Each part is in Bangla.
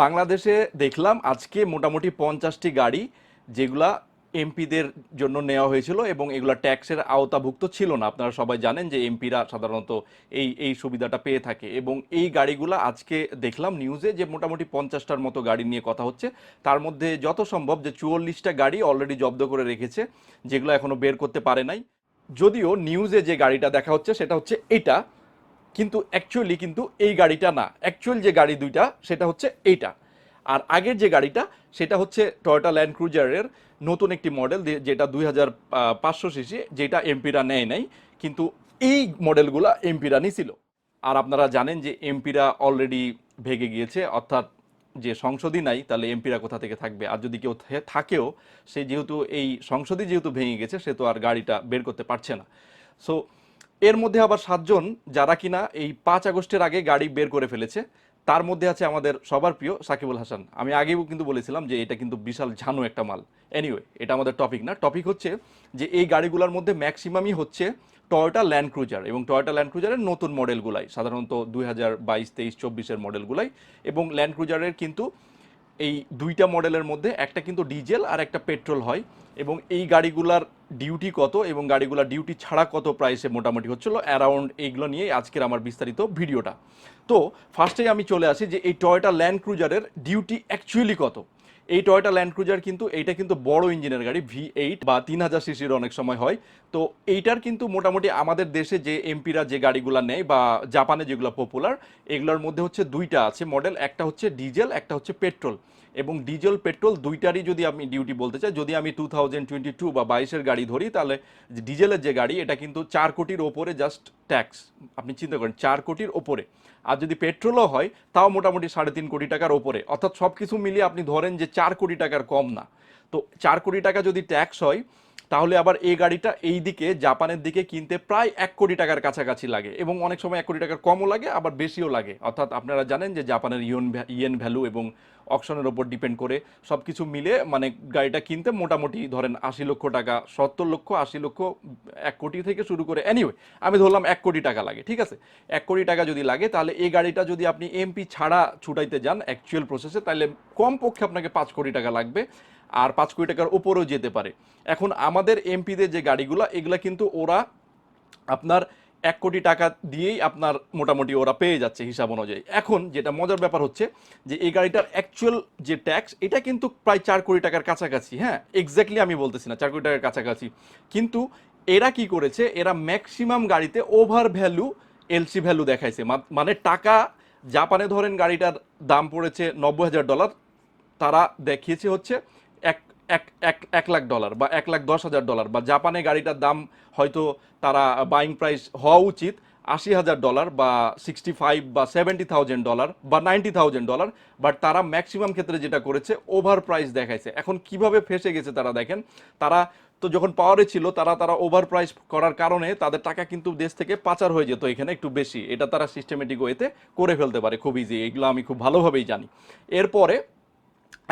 বাংলাদেশে দেখলাম আজকে মোটামুটি পঞ্চাশটি গাড়ি যেগুলা এমপিদের জন্য নেওয়া হয়েছিল এবং এগুলা ট্যাক্সের আওতাভুক্ত ছিল না। আপনারা সবাই জানেন যে এমপিরা সাধারণত এই এই সুবিধাটা পেয়ে থাকে এবং এই গাড়িগুলো আজকে দেখলাম নিউজে যে মোটামুটি পঞ্চাশটার মতো গাড়ি নিয়ে কথা হচ্ছে। তার মধ্যে যত সম্ভব যে চুয়াল্লিশটা গাড়ি অলরেডি জব্দ করে রেখেছে, যেগুলো এখনও বের করতে পারে নাই। যদিও নিউজে যে গাড়িটা দেখা হচ্ছে সেটা হচ্ছে এটা। কিন্তু অ্যাকচুয়ালি কিন্তু এই গাড়িটা না। অ্যাকচুয়াল যে গাড়ি দুইটা, সেটা হচ্ছে এইটা। আর আগের যে গাড়িটা, সেটা হচ্ছে টয়োটা ল্যান্ড ক্রুজারের নতুন একটি মডেল যেটা দুই হাজার পাঁচশো সিসি যেটা এমপিরা নেয় নাই, কিন্তু এই মডেলগুলো এমপিরা নিছিল আর আপনারা জানেন যে এমপিরা অলরেডি ভেগে গিয়েছে, অর্থাৎ যে সংসদই নাই, তাহলে এমপিরা কোথা থেকে থাকবে? আর যদি কেউ থাকেও, সে যেহেতু এই সংসদই যেহেতু ভেঙে গেছে, সে তো আর গাড়িটা বের করতে পারছে না। সো এর মধ্যে আবার সাতজন যারা কিনা এই পাঁচ আগস্টের আগে গাড়ি বের করে ফেলেছে, তার মধ্যে আছে আমাদের সবার প্রিয় সাকিবুল হাসান। আমি আগেও কিন্তু বলেছিলাম যে এটা কিন্তু বিশাল ঝানু একটা মাল। এনিওয়ে এটা আমাদের টপিক না। টপিক হচ্ছে যে এই গাড়িগুলোর মধ্যে ম্যাক্সিমামই হচ্ছে টয়োটা ল্যান্ড ক্রুজার এবং টয়োটা ল্যান্ড ক্রুজারের নতুন মডেলগুলাই সাধারণত দুই হাজার বাইশ, তেইশ, চব্বিশের মডেলগুলাই এবং ল্যান্ড ক্রুজারের কিন্তু এই দুইটা মডেলের মধ্যে একটা কিন্তু ডিজেল আর একটা পেট্রোল হয়। এবং এই গাড়িগুলার ডিউটি কত এবং গাড়িগুলার ডিউটি ছাড়া কত প্রাইসে মোটামুটি হচ্ছিল অ্যারাউন্ড এইগুলো নিয়ে আজকের আমার বিস্তারিত ভিডিওটা। তো ফার্স্টেই আমি চলে আসি যে এই টয়টা ল্যান্ড ক্রুজারের ডিউটি অ্যাকচুয়ালি কত। এই টয়টা ল্যান্ড ক্রুজার কিন্তু, এইটা কিন্তু বড় ইঞ্জিনের গাড়ি ভি এইট বা তিন হাজার সিসির অনেক সময় হয়। তো এইটার কিন্তু মোটামুটি আমাদের দেশে যে এমপিরা যে গাড়িগুলো নেয় বা জাপানে যেগুলো পপুলার এগুলোর মধ্যে হচ্ছে দুইটা আছে মডেল একটা হচ্ছে ডিজেল একটা হচ্ছে পেট্রোল এবং ডিজেল পেট্রোল দুইটারই যদি আমি ডিউটি বলতে চাই, যদি আমি টু থাউজেন্ড টোয়েন্টি টু বা বাইশের গাড়ি ধরি, তাহলে ডিজেলের যে গাড়ি, এটা কিন্তু চার কোটির ওপরে জাস্ট ট্যাক্স আপনি চিন্তা করেন, চার কোটির ওপরে। আর যদি পেট্রোলও হয়, তাও মোটামুটি সাড়ে তিন কোটি টাকার ওপরে। অর্থাৎ সব কিছু মিলিয়ে আপনি ধরেন যে চার কোটি টাকার কম না। তো চার কোটি টাকা যদি ট্যাক্স হয় তাহলে আবার এই গাড়িটা এই দিকে, জাপানের দিকে কিনতে প্রায় এক কোটি টাকার কাছাকাছি লাগে এবং অনেক সময় এক কোটি টাকার কমও লাগে, আবার বেশিও লাগে। অর্থাৎ আপনারা জানেন যে জাপানের ইয়ন ইয়েন ভ্যালু এবং অকশনের ওপর ডিপেন্ড করে সব কিছু মিলে মানে গাড়িটা কিনতে মোটামুটি ধরেন আশি লক্ষ টাকা, সত্তর লক্ষ, আশি লক্ষ, এক কোটি থেকে শুরু করে এনিওয়ে আমি ধরলাম এক কোটি টাকা লাগে, ঠিক আছে? এক কোটি টাকা যদি লাগে, তাহলে এই গাড়িটা যদি আপনি এমপি ছাড়া ছুটাইতে যান অ্যাকচুয়াল প্রসেসে তাহলে কম পক্ষে আপনাকে পাঁচ কোটি টাকা লাগবে। আর পাঁচ কোটি টাকার উপরেও যেতে পারে। এখন আমাদের এমপিদের যে গাড়িগুলো, এগুলো কিন্তু ওরা আপনার এক কোটি টাকা দিয়েই আপনার মোটামুটি ওরা পেয়ে যাচ্ছে হিসাব অনুযায়ী। এখন যেটা মজার ব্যাপার হচ্ছে যে, এই গাড়িটার অ্যাকচুয়াল যে ট্যাক্স এটা কিন্তু প্রায় চার কোটি টাকার কাছাকাছি হ্যাঁ? এক্স্যাক্টলি আমি বলতেছি না, চার কোটি টাকার কাছাকাছি। কিন্তু এরা কি করেছে, এরা ম্যাক্সিমাম গাড়িতে ওভার ভ্যালু এলসি ভ্যালু দেখাইছে। মানে টাকা জাপানে ধরেন গাড়িটার দাম পড়েছে নব্বই হাজার ডলার তারা দেখিয়েছে হচ্ছে এক এক এক এক লাখ ডলার বা এক লাখ দশ হাজার ডলার বা জাপানে গাড়িটার দাম হয়তো তারা বাইং প্রাইস হওয়া উচিত আশি হাজার ডলার বা সিক্সটি ফাইভ বা সেভেন্টি থাউজেন্ড ডলার বা নাইনটি থাউজেন্ড ডলার বাট তারা ম্যাক্সিমাম ক্ষেত্রে যেটা করেছে ওভার প্রাইস দেখাইছে। এখন কীভাবে ফেসে গেছে তারা দেখেন, তারা তো যখন পাওয়ারে ছিল, তারা তারা ওভার প্রাইস করার কারণে তাদের টাকা কিন্তু দেশ থেকে পাচার হয়ে যেত এখানে একটু বেশি। এটা তারা সিস্টেমেটিক ওয়েতে করে ফেলতে পারে খুব ইজি এগুলো আমি খুব ভালোভাবেই জানি। এরপরে,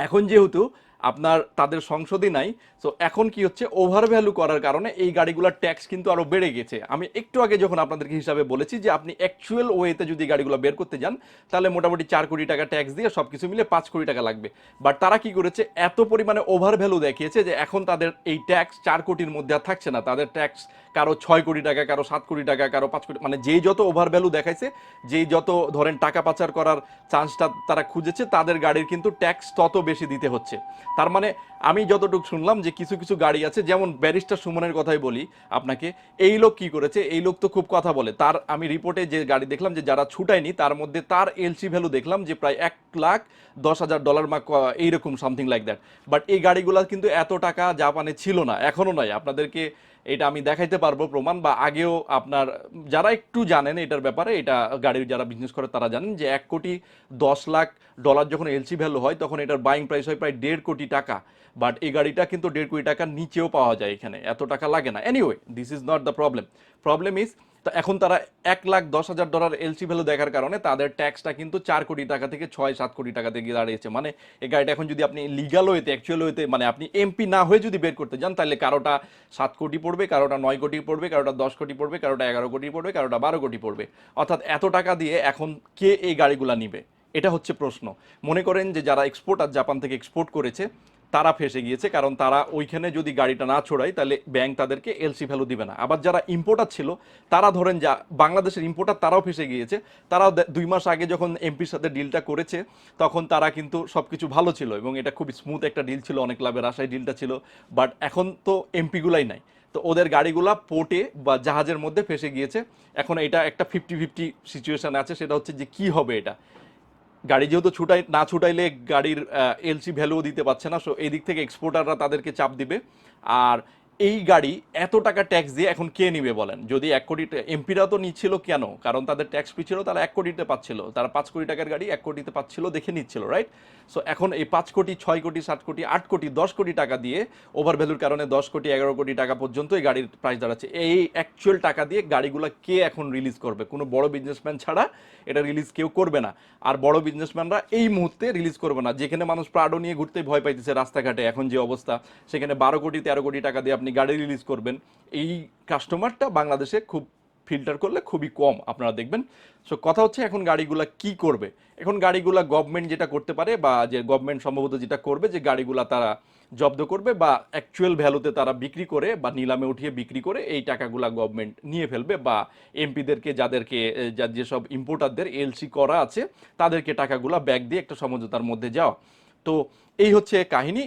এখন যেহেতু আপনার তাদের সংসদই নাই। তো এখন কি হচ্ছে? ওভার ভ্যালু করার কারণে এই গাড়িগুলোর ট্যাক্স কিন্তু আরও বেড়ে গেছে। আমি একটু আগে যখন আপনাদেরকে হিসাবে বলেছি যে আপনি অ্যাকচুয়াল ওয়েতে যদি গাড়িগুলো বের করতে যান, তাহলে মোটামুটি চার কোটি টাকা ট্যাক্স দিয়ে সব কিছু মিলে পাঁচ কোটি টাকা লাগবে। বাট তারা কি করেছে? এত পরিমাণে ওভার ভ্যালু দেখিয়েছে যে এখন তাদের এই ট্যাক্স চার কোটির মধ্যে আর থাকছে না। তাদের ট্যাক্স কারও ছয় কোটি টাকা, কারও সাত কোটি টাকা, কারও পাঁচ কোটি মানে যেই যত ওভার ভ্যালু দেখাইছে, যেই যত ধরেন টাকা পাচার করার চান্সটা তারা খুঁজেছে, তাদের গাড়ির কিন্তু ট্যাক্স তত বেশি দিতে হচ্ছে। তার মানে আমি যতটুকু শুনলাম যে কিছু কিছু গাড়ি আছে, যেমন ব্যারিস্টার সুমনের কথাই বলি আপনাকে, এই লোক কি করেছে, এই লোক তো খুব কথা বলে। তার আমি রিপোর্টে যে গাড়ি দেখলাম যে যারা ছুটায়নি, তার মধ্যে তার এলসি ভ্যালু দেখলাম যে প্রায় এক লাখ দশ হাজার ডলার বা এইরকম সামথিং লাইক দ্যাট বাট এই গাড়িগুলো কিন্তু এত টাকা জাপানে ছিল না এখনও নয় আপনাদেরকে এটা আমি দেখাইতে পারব প্রমাণ বা আগেও আপনার, যারা একটু জানেন এটার ব্যাপারে, এটা গাড়ির যারা বিজনেস করে তারা জানেন যে এক কোটি দশ লাখ ডলার যখন এলসি ভ্যালু হয়, তখন এটার বাইং প্রাইস হয় প্রায় দেড় কোটি টাকা। বাট এই গাড়িটা কিন্তু দেড় কোটি টাকার নিচেও পাওয়া যায় এখানে, এত টাকা লাগে না। Anyway this is not the problem problem is তা এখন তারা এক লাখ দশ হাজার ডলার এলসি ভ্যালু দেখার কারণে তাদের ট্যাক্সটা কিন্তু চার কোটি টাকা থেকে ছয়, সাত কোটি টাকা থেকে দাঁড়িয়েছে। মানে এই গাড়িটা এখন যদি আপনি লিগাল ওয়েতে অ্যাকচুয়াল ওয়েতে মানে আপনি এমপি না হয়ে যদি বের করতে যান, তাহলে কারোটা সাত কোটি পড়বে, কারোটা নয় কোটি পড়বে, কারোটা দশ কোটি পড়বে, কারোটা এগারো কোটি পড়বে, কারোটা বারো কোটি পড়বে। অর্থাৎ এত টাকা দিয়ে এখন কে এই গাড়িগুলা নিবে? এটা হচ্ছে প্রশ্ন। মনে করেন যে যারা এক্সপোর্টার জাপান থেকে এক্সপোর্ট করেছে তারা ফেসে গিয়েছে, কারণ তারা ওইখানে যদি গাড়িটা না ছোড়ায়, তাহলে ব্যাংক তাদেরকে এলসি ভ্যালু দিবে না। আবার যারা ইম্পোর্টার ছিল, তারা ধরেন যা, বাংলাদেশের ইম্পোর্টার তারাও ফেসে গিয়েছে। তারাও দুই মাস আগে যখন এমপির সাথে ডিলটা করেছে, তখন তারা কিন্তু সব কিছু ভালো ছিল এবং এটা খুব স্মুথ একটা ডিল ছিল, অনেক লাভের আশায় ডিলটা ছিল। বাট এখন তো এমপিগুলাই নাই। তো ওদের গাড়িগুলা পোর্টে বা জাহাজের মধ্যে ফেসে গিয়েছে। এখন এটা একটা ফিফটি ফিফটি সিচুয়েশান আছে, সেটা হচ্ছে যে কি হবে এটা? গাড়ি যেহেতু ছুটাই না ছুটাইলে গাড়ির এলসি ভ্যালুও দিতে পারছে না সো এই দিক থেকে এক্সপোর্টাররা তাদেরকে চাপ দিবে। আর এই গাড়ি এত টাকা ট্যাক্স দিয়ে এখন কে নিবে বলেন? যদি এক কোটি এমপিরা তো নিচ্ছিল কেন? কারণ তাদের ট্যাক্স ফি ছিল তারা এক কোটিতে পাচ্ছিল। তারা পাঁচ কোটি টাকার গাড়ি এক কোটিতে পাচ্ছিল দেখে নিচ্ছিল রাইট সো এখন এই পাঁচ কোটি, ছয় কোটি, সাত কোটি, আট কোটি, দশ কোটি টাকা দিয়ে ওভার ভ্যালুর কারণে দশ কোটি, এগারো কোটি টাকা পর্যন্ত এই গাড়ির প্রাইস দাঁড়াচ্ছে। এই অ্যাকচুয়াল টাকা দিয়ে গাড়িগুলো কে এখন রিলিজ করবে? কোনো বড় বিজনেসম্যান ছাড়া এটা রিলিজ কেউ করবে না। আর বড় বিজনেসম্যানরা এই মুহূর্তে রিলিজ করবে না। যেখানে মানুষ প্রাডো নিয়ে ঘুরতে ভয় পাইতেছে রাস্তাঘাটে। এখন যে অবস্থা, সেখানে বারো কোটি, তেরো কোটি টাকা দিয়ে আপনি গাড়ি রিলিজ করবেন, এই কাস্টমারটা বাংলাদেশে খুব ফিল্টার করলে খুবই কম, আপনারা দেখবেন। সো কথা হচ্ছে এখন গাড়িগুলা কি করবে? এখন গাড়িগুলা গভর্নমেন্ট যেটা করতে পারে বা যে গভর্নমেন্ট সম্ভবত যেটা করবে যে গাড়িগুলা তারা জব্দ করবে বা অ্যাকচুয়াল ভ্যালুতে তারা বিক্রি করে বা নিলামে উঠিয়ে বিক্রি করে এই টাকাগুলা গভর্নমেন্ট নিয়ে ফেলবে বা এমপিদেরকে যাদেরকে যা যেসব ইম্পোর্টারদের এলসি করা আছে, তাদেরকে টাকাগুলা ব্যাগ দিয়ে একটা সমঝোতার মধ্যে যাওয়া। তো, এই হচ্ছে কাহিনী।